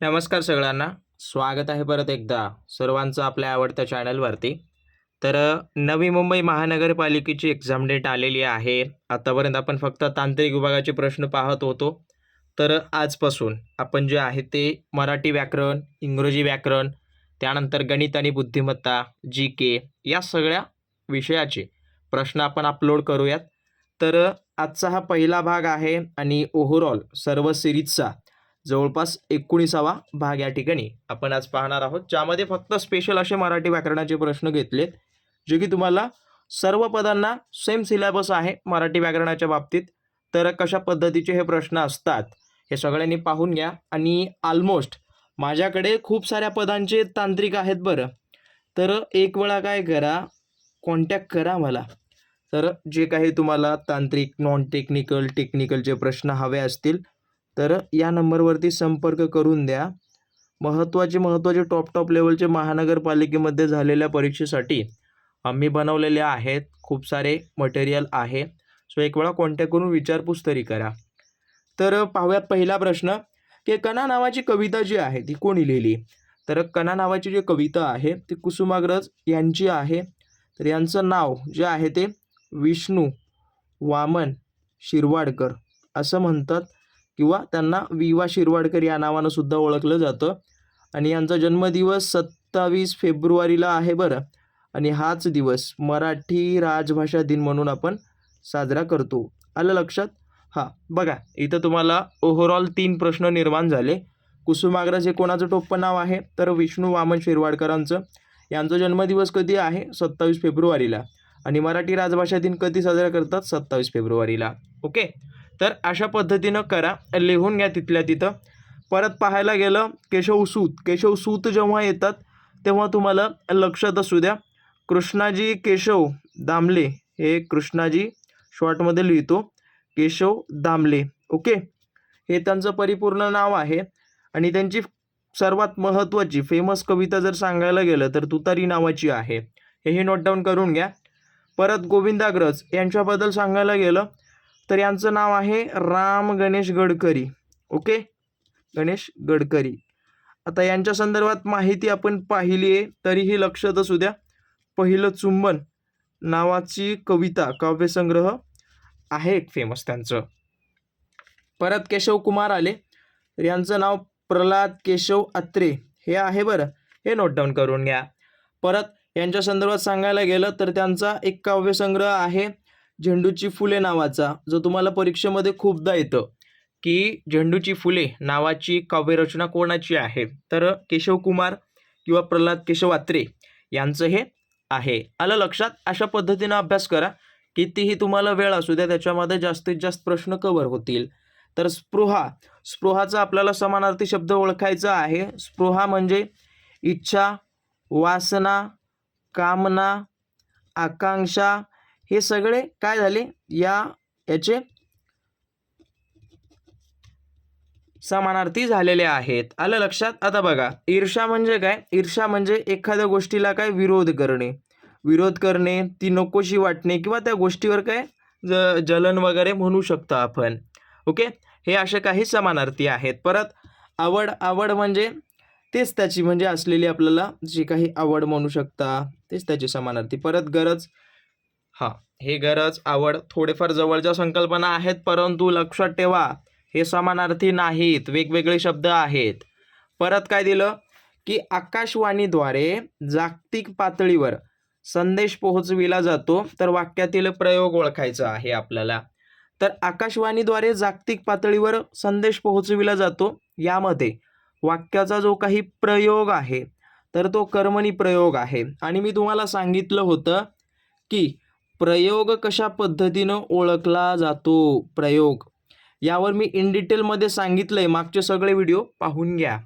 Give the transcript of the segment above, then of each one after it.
नमस्कार सगळ्यांना. स्वागत आहे परत एकदा सर्वांचं आपल्या आवडत्या चॅनलवरती. तर नवी मुंबई महानगरपालिकेची एक्झाम डेट आलेली आहे. आतापर्यंत आपण फक्त तांत्रिक विभागाचे प्रश्न पाहत होतो. तर आजपासून आपण जे आहे ते मराठी व्याकरण इंग्रजी व्याकरण त्यानंतर गणित आणि बुद्धिमत्ता जी के या सगळ्या विषयाचे प्रश्न आपण अपलोड करूयात. तर आजचा हा पहिला भाग आहे आणि ओव्हरऑल सर्व सिरीजचा जवळपास एकोणीसावा भाग या ठिकाणी आपण आज पाहणार आहोत ज्यामध्ये फक्त स्पेशल असे मराठी व्याकरणाचे प्रश्न घेतलेत जे की तुम्हाला सर्व पदांना सेम सिलेबस आहे मराठी व्याकरणाच्या बाबतीत. तर कशा पद्धतीचे हे प्रश्न असतात हे सगळ्यांनी पाहून घ्या. आणि ऑलमोस्ट माझ्याकडे खूप साऱ्या पदांचे तांत्रिक आहेत बरं. तर एक वेळा काय करा कॉन्टॅक्ट करा मला. तर जे काही तुम्हाला तांत्रिक नॉन टेक्निकल टेक्निकलचे प्रश्न हवे असतील तर या नंबरवरती संपर्क करून द्या. महत्त्वाचे महत्त्वाचे टॉप टॉप लेवलचे महानगरपालिकेमध्ये झालेल्या परीक्षेसाठी आम्ही बनवलेले आहेत. खूप सारे मटेरियल आहे. सो एक वेळा कॉन्टॅक्ट करून विचारपूस तरी करा. तर पाहूयात पहिला प्रश्न की कणा नावाची कविता जी आहे ती कोणी लिहिली? तर कणा नावाची जी कविता आहे ती कुसुमाग्रज यांची आहे. तर यांचं नाव जे आहे ते विष्णू वामन शिरवाडकर असं म्हणतात. किंवा त्यांना वि वा शिरवाडकर या नावानं सुद्धा ओळखलं जातं. आणि यांचा जन्मदिवस सत्तावीस फेब्रुवारीला आहे बरं. आणि हाच दिवस मराठी राजभाषा दिन म्हणून आपण साजरा करतो. आलं लक्षात? हां बघा इथं तुम्हाला ओव्हरऑल तीन प्रश्न निर्माण झाले. कुसुमाग्रज हे कोणाचं टोप्पं नाव आहे? तर विष्णू वामन शिरवाडकरांचं. यांचा जन्मदिवस कधी आहे? सत्तावीस फेब्रुवारीला. आणि मराठी राजभाषा दिन कधी साजरा करतात? सत्तावीस फेब्रुवारीला. ओके? तर अशा पद्धतीनं करा. लिहून घ्या तिथल्या तिथं. परत पाहायला गेलं केशव सूत. केशव सूत जेव्हा येतात तेव्हा तुम्हाला लक्षात असू द्या. कृष्णाजी केशव दामले. हे कृष्णाजी शॉर्टमध्ये लिहितो. केशव दामले. ओके? हे त्यांचं परिपूर्ण नाव आहे. आणि त्यांची सर्वात महत्त्वाची फेमस कविता जर सांगायला गेलं तर तुतारी नावाची आहे. हेही नोट डाऊन करून घ्या. परत गोविंदाग्रज यांच्याबद्दल सांगायला गेलं तर यांचं नाव आहे राम गणेश गडकरी. ओके? गणेश गडकरी. आता यांच्या संदर्भात माहिती आपण पाहिली आहे तरीही लक्षात असू द्या. पहिलं चुंबन नावाची कविता काव्यसंग्रह आहे एक फेमस त्यांचं. परत केशव कुमार आले. तर यांचं नाव प्रल्हाद केशव अत्रे. हे आहे बरं. हे नोट डाऊन करून घ्या. परत यांच्या संदर्भात सांगायला गेलं तर त्यांचा एक काव्यसंग्रह आहे झेंडूची फुले नावाचा जो तुम्हाला परीक्षेमध्ये खूपदा येतं की झेंडूची फुले नावाची काव्यरचना कोणाची आहे? तर केशव कुमार किंवा प्रल्हाद केशवात्रे यांचं हे आहे. आलं लक्षात? अशा पद्धतीनं अभ्यास करा. कितीही तुम्हाला वेळ असू द्या त्याच्यामध्ये जास्तीत जास्त प्रश्न कवर होतील. तर स्पृहा. स्पृहाचा आपल्याला समानार्थी शब्द ओळखायचा आहे. स्पृहा म्हणजे इच्छा वासना कामना आकांक्षा हे सगळे काय झाले? या याचे समानार्थी झालेले आहेत. आलं लक्षात? आता बघा. ईर्षा म्हणजे काय? ईर्षा म्हणजे एखाद्या गोष्टीला काय? विरोध करणे. विरोध करणे ती नकोशी वाटणे किंवा त्या गोष्टीवर काय? ज जलन वगैरे म्हणू शकतो आपण. ओके? हे असे काही समानार्थी आहेत. परत आवड आवड म्हणजे तेच त्याची म्हणजे असलेली आपल्याला जी काही आवड म्हणू शकता तेच त्याची समानार्थी. परत गरज हां. हे गरज आवड थोडेफार जवळच्या संकल्पना आहेत परंतु लक्षात ठेवा हे समानार्थी नाहीत. वेगवेगळे शब्द आहेत. परत काय दिलं? की आकाशवाणीद्वारे जागतिक पातळीवर संदेश पोहोचविला जातो तर वाक्यातील प्रयोग ओळखायचा आहे आपल्याला. तर आकाशवाणीद्वारे जागतिक पातळीवर संदेश पोहोचविला जातो यामध्ये वाक्याचा जो काही प्रयोग आहे तर तो कर्मणी प्रयोग आहे. आणि मी तुम्हाला सांगितलं होतं की प्रयोग कशा पद्धतीनं ओळखला जातो? प्रयोग. यावर मी इन डिटेलमध्ये सांगितलं आहे मागचे सगळे व्हिडिओ पाहून घ्या.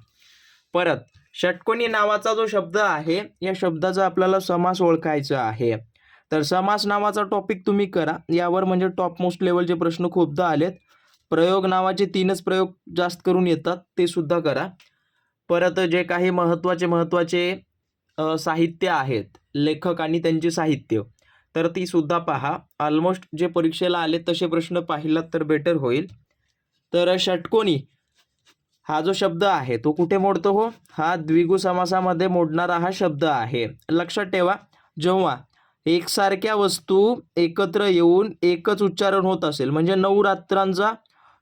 परत षटकोनी नावाचा जो शब्द आहे या शब्दाचा आपल्याला समास ओळखायचा आहे. तर समास नावाचा टॉपिक तुम्ही करा. यावर म्हणजे टॉप मोस्ट लेवलचे प्रश्न खूपदा आलेत. प्रयोग नावाचे तीनच प्रयोग जास्त करून येतात. ते सुद्धा करा. परत जे काही महत्त्वाचे महत्त्वाचे साहित्य आहेत लेखक आणि त्यांचे साहित्य. तर ती सुद्धा पहा. ऑलमोस्ट जे परीक्षेला आले तसे प्रश्न पाहिलात तर बेटर होईल. तर षटकोनी. हा जो शब्द आहे तो कुठे मोडतो हो? हा द्विगु समासामध्ये मोडणारा हा शब्द आहे. लक्षात ठेवा. जेव्हा एकसारख्या वस्तू एकत्र येऊन एकच उच्चारण होत असेल म्हणजे नवरात्रांचा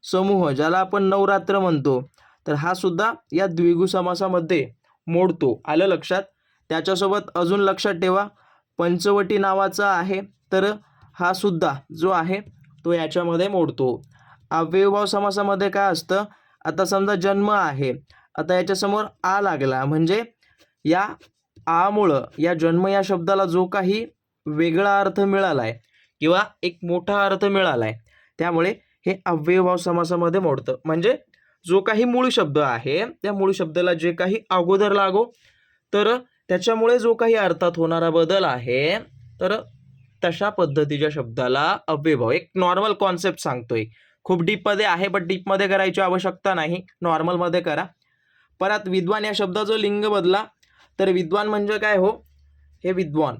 समूह ज्याला आपण नवरात्र म्हणतो तर हा सुद्धा या द्विगु समासामध्ये मोडतो. आलं लक्षात? त्याच्यासोबत अजून लक्षात ठेवा. पंचवटी नावाचा आहे तर हा सुद्धा जो आहे तो याच्यामध्ये मोडतो. अव्ययभाव समासामध्ये काय असतं? आता समजा जन्म आहे आता याच्यासमोर आ लागला म्हणजे या आमुळं या जन्म या शब्दाला जो काही वेगळा अर्थ मिळाला आहे किंवा एक मोठा अर्थ मिळाला आहे त्यामुळे हे अव्ययभाव समासामध्ये मोडतं. म्हणजे जो काही मूळ शब्द आहे त्या मूळ शब्दाला जे काही अगोदर लागो तर त्याच्यामुळे जो काही अर्थात होणारा बदल आहे तर तशा पद्धतीच्या शब्दाला अव्यभाव एक नॉर्मल कॉन्सेप्ट सांगतोय. खूप डीपमध्ये आहे बट डीपमध्ये करायची आवश्यकता नाही. नॉर्मलमध्ये करा. परत विद्वान या शब्दाचं लिंग बदला. तर विद्वान म्हणजे काय हो? हे विद्वान.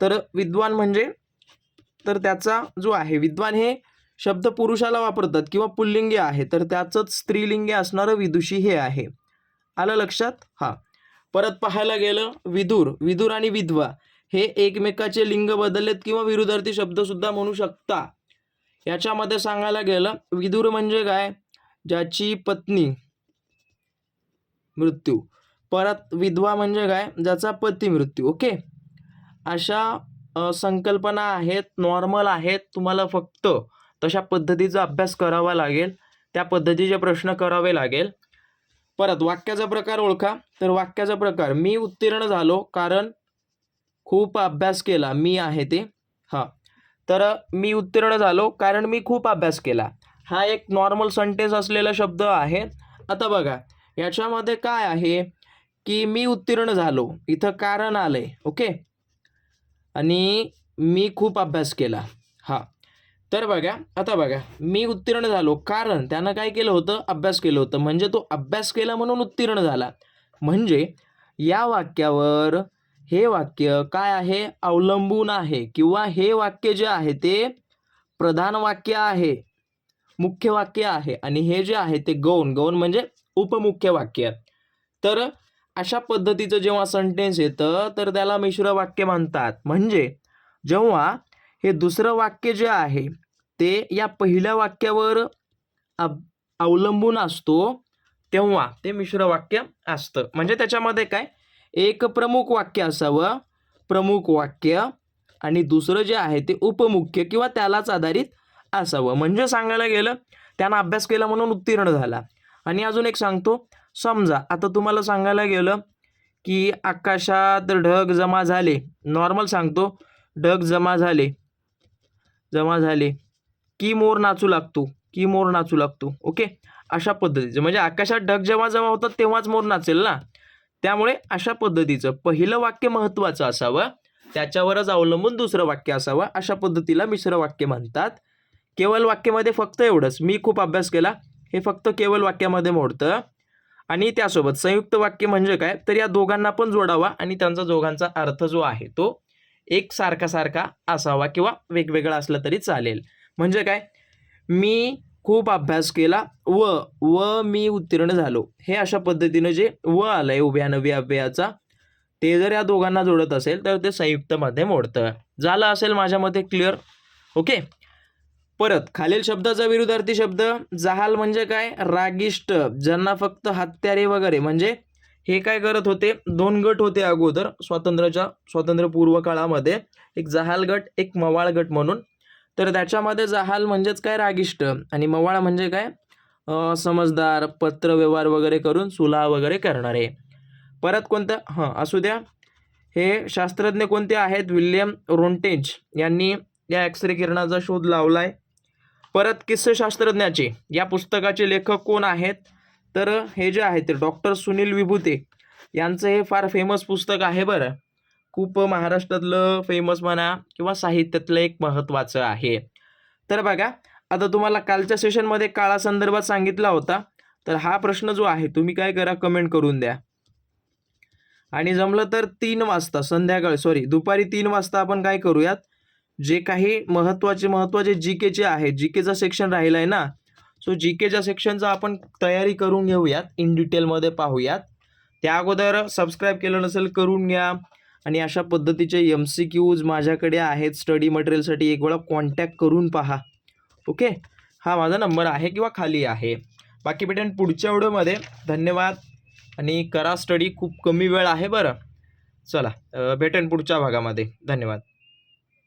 तर विद्वान म्हणजे तर त्याचा जो आहे विद्वान हे शब्द पुरुषाला वापरतात किंवा पुल्लिंगी आहे. तर त्याचंच स्त्रीलिंगी असणारं विदुषी हे आहे. आलं लक्षात? हां. परत पाहायला गेलं विदूर विदूर आणि विधवा हे एकमेकाचे लिंग बदललेत किंवा विरुद्धार्थी शब्दसुद्धा म्हणू शकता. याच्यामध्ये सांगायला गेलं विदूर म्हणजे काय? ज्याची पत्नी मृत्यू. परत विधवा म्हणजे काय? ज्याचा पती मृत्यू. ओके? अशा संकल्पना आहेत नॉर्मल आहेत तुम्हाला फक्त तशा पद्धतीचा अभ्यास करावा लागेल. त्या पद्धतीचे प्रश्न करावे लागेल. परत वाक्याचा प्रकार ओळखा. तर वाक्याचा प्रकार मी उत्तीर्ण झालो कारण खूप अभ्यास केला मी आहे ते. हां. तर मी उत्तीर्ण झालो कारण मी खूप अभ्यास केला. हा एक नॉर्मल सेंटेन्स असलेला शब्द आहे. आता बघा याच्यामध्ये काय आहे की मी उत्तीर्ण झालो इथं कारण आलं आहे ओके? आणि मी खूप अभ्यास केला. हां. तर बघा आता बघा मी उत्तीर्ण झालो. कारण त्यानं काय केलं होतं? अभ्यास केलं होतं. म्हणजे तो अभ्यास केला म्हणून उत्तीर्ण झाला. म्हणजे या वाक्यावर हे वाक्य काय आहे? अवलंबून आहे. किंवा हे वाक्य जे आहे ते प्रधान वाक्य आहे. मुख्य वाक्य आहे. आणि हे जे आहे ते गौण. गौण म्हणजे उपमुख्य वाक्य. तर अशा पद्धतीचं जेव्हा सेंटेन्स येतं तर त्याला मिश्र वाक्य म्हणतात. म्हणजे जेव्हा हे दुसरं वाक्य जे आहे ते या पहिल्या वाक्यावर अवलंबून असतो तेव्हा ते मिश्र वाक्य असतं. म्हणजे त्याच्यामध्ये काय? एक प्रमुख वाक्य असावं प्रमुख वाक्य आणि दुसरं जे आहे ते उपमुख्य किंवा त्यालाच आधारित असावं. म्हणजे सांगायला गेलं त्यानं अभ्यास केला म्हणून उत्तीर्ण झाला. आणि अजून एक सांगतो समजा आता तुम्हाला सांगायला गेलं की आकाशात ढग जमा झाले. नॉर्मल सांगतो ढग जमा झाले. जमा झाले. की मोर नाचू लागतो की मोर नाचू लागतो ओके अशा पद्धतीचं. म्हणजे आकाशात ढग जेव्हा जमा होतात तेव्हाच मोर नाचेल ना? त्यामुळे अशा पद्धतीचं पहिलं वाक्य महत्त्वाचं असावं त्याच्यावरच अवलंबून दुसरं वाक्य असावं अशा पद्धतीला मिश्र वाक्य म्हणतात. केवळ वाक्यामध्ये फक्त एवढंच. मी खूप अभ्यास केला हे फक्त केवळ वाक्यामध्ये मोडतं. आणि त्यासोबत संयुक्त वाक्य म्हणजे काय? तर या दोघांना पण जोडावा आणि त्यांचा दोघांचा अर्थ जो आहे तो एक सारखा सारखा असावा किंवा वेगवेगळा असला तरी चालेल. म्हणजे काय? मी खूप अभ्यास केला व व मी उत्तीर्ण झालो. हे अशा पद्धतीनं जे व आलंय उभ्या नव्या अव्ययाचा ते जर या दोघांना जोडत असेल तर ते संयुक्तमध्ये मोडतं. झालं असेल माझ्या मते क्लिअर? ओके? परत खालील शब्दाचा विरुद्धार्थी शब्द जहाल म्हणजे काय? रागिष्ट ज्यांना फक्त हत्यारे वगैरे म्हणजे हे काय करत होते? दोन गट होते अगोदर स्वातंत्र्याच्या स्वातंत्र्यपूर्व काळामध्ये. एक जहाल गट एक मवाळ गट म्हणून. तर त्याच्यामध्ये जहाल म्हणजेच काय? रागिष्ट. आणि मवाळ म्हणजे काय? समजदार समजदार पत्रव्यवहार वगैरे करून सुला वगैरे करणारे. परत कोणतं? हां असू द्या. हे शास्त्रज्ञ कोणते आहेत? विल्यम रोंटेज यांनी या एक्सरे किरणाचा शोध लावला आहे परत किस्सशास्त्रज्ञाचे. या पुस्तकाचे लेखक कोण आहेत? तर हे जे आहे ते डॉक्टर सुनील विभूते यांचं हे फार फेमस पुस्तक आहे बरं. खूप महाराष्ट्रातलं फेमस म्हणा किंवा साहित्यातलं एक महत्त्वाचं आहे. तर बघा आता तुम्हाला कालच्या सेशनमध्ये काळासंदर्भात सांगितला होता. तर हा प्रश्न जो आहे तुम्ही काय करा कमेंट करून द्या. आणि जमलं तर तीन वाजता संध्याकाळ सॉरी दुपारी तीन वाजता आपण काय करूयात? जे काही महत्त्वाचे महत्त्वाचे जी केचे आहे जी केचा सेक्शन राहिला आहे ना सो जी केच्या सेक्शनचा आपण तयारी करून घेऊयात. इन डिटेलमध्ये पाहूयात. त्या अगोदर सबस्क्राईब केलं नसेल करून घ्या. आणि अशा पद्धतीचे एम सी क्यूज माझ्याकडे आहेत. स्टडी मटेरियलसाठी एक वेळा कॉन्टॅक्ट करून पहा. ओके हा माझा नंबर आहे किंवा खाली आहे. बाकी भेटेन पुढच्या व्हिडिओमध्ये. धन्यवाद. आणि करा स्टडी खूप कमी वेळ आहे बरं. चला भेटेन पुढच्या भागामध्ये. धन्यवाद.